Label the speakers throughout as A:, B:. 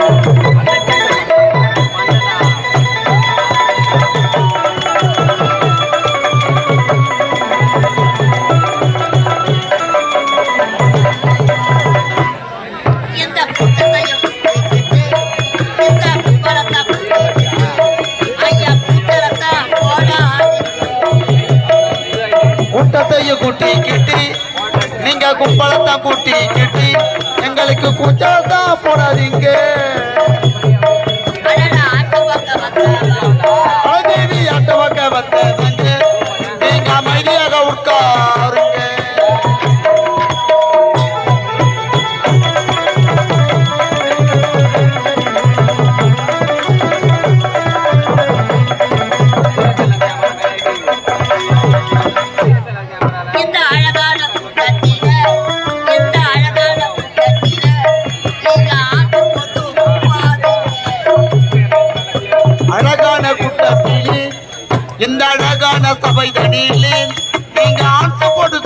A: இந்த கூட்டத்தையும் கூட்டிக்கிட்டு, இந்த கும்பலத்தை கூட்டிக்கிட்டு,
B: கிட்டி எங்களுக்கு கூச்சத்தான் போடாதீங்க.
A: அழகான
B: சபை தனியில் நீங்க ஆட்ட போட்டு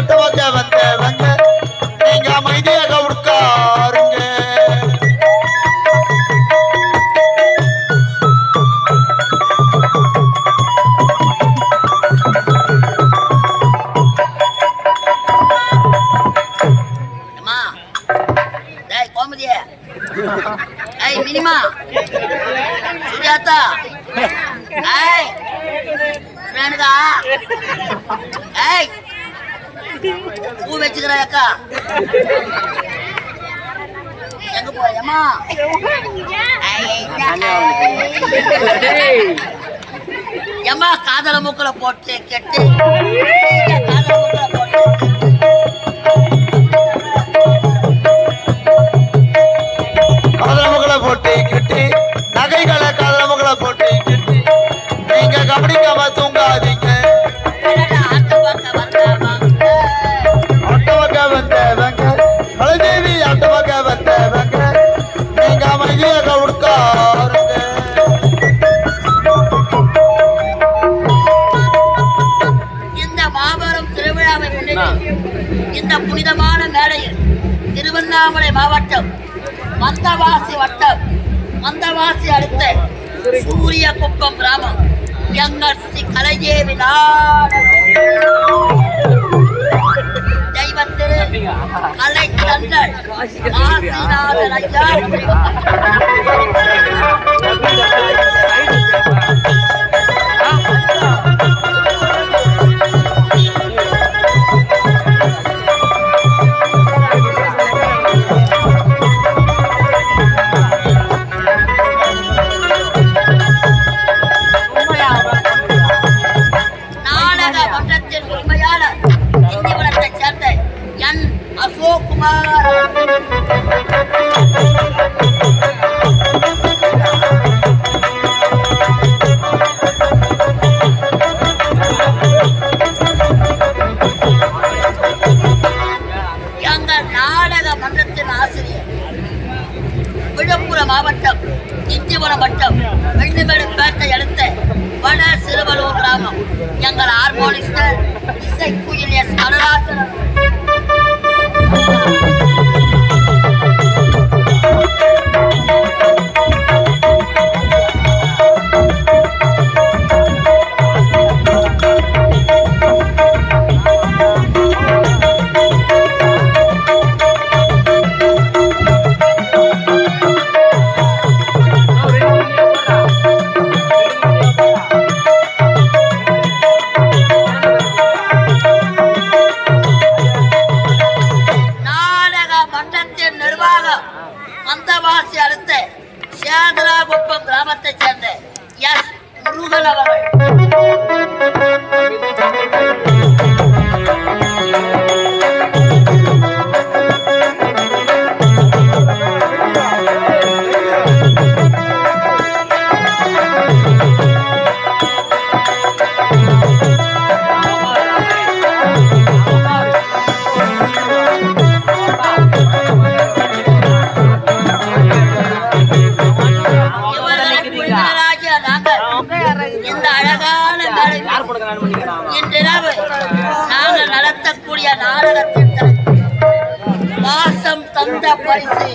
B: குலதேவி வந்தவங்க நீங்க அமைதியாக
A: உட்காருங்க. மினிமா. சுஜாதா ஏய் ஏய் பூ வச்சுக்கிற அக்கா எங்க ஏம்மா காதல மூக்கல போட்டு கெட்டு. காதல மூக்கல போட்டு.
B: கிட்டி. நகைகளை காதலமுகளை போட்டு கிட்டி. நீங்க கவனிக்காம தூங்காதீங்க.
A: சூரிய குப்பம் கிராமம் எங்கள் ஸ்ரீ கலைஜேவி நாடகம் தெய்வத்திரு கலை தங்கள் காசிநாதன் ஐயா விழுப்புரம் மாவட்டம் இஞ்சிபுரம் வட்டம் வெள்ளிமேடுப்பேட்டை அடுத்த வட சிறுவலூர் கிராமம். எங்கள் ஹார்மோனிஸ்டர் இசைக்குயில் எஸ். பாலம் மந்தவாசி அடுத்த சேதராகுப்பம் கிராமத்தைச் சேர்ந்த எஸ் முருகன் அவர்கள். வாசம் தந்த பரிசு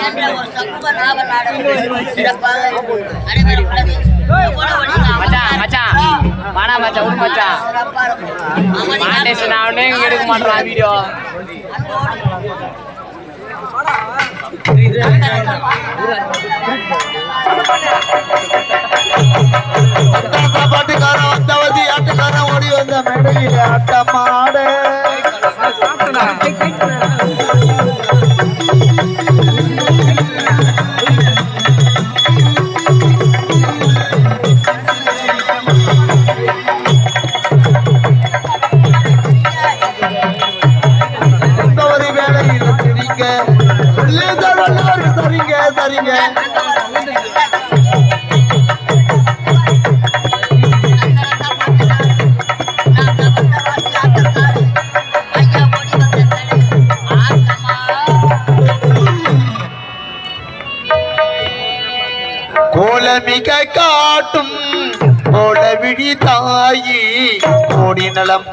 A: என்ற ஒரு சமூக நாவல் நாடகம் சிறப்பாக நடைபெறுகிறது
C: எடுக்க மாட்டான் வீடியோ
B: பாட்டுக்காரன் வந்தவதி ஆட்டுக்காரன் ஓடி வந்த மேடையில் ஆட்டமாட கோலமிக காட்டும் கோல விழி தாயி கோடி நலம்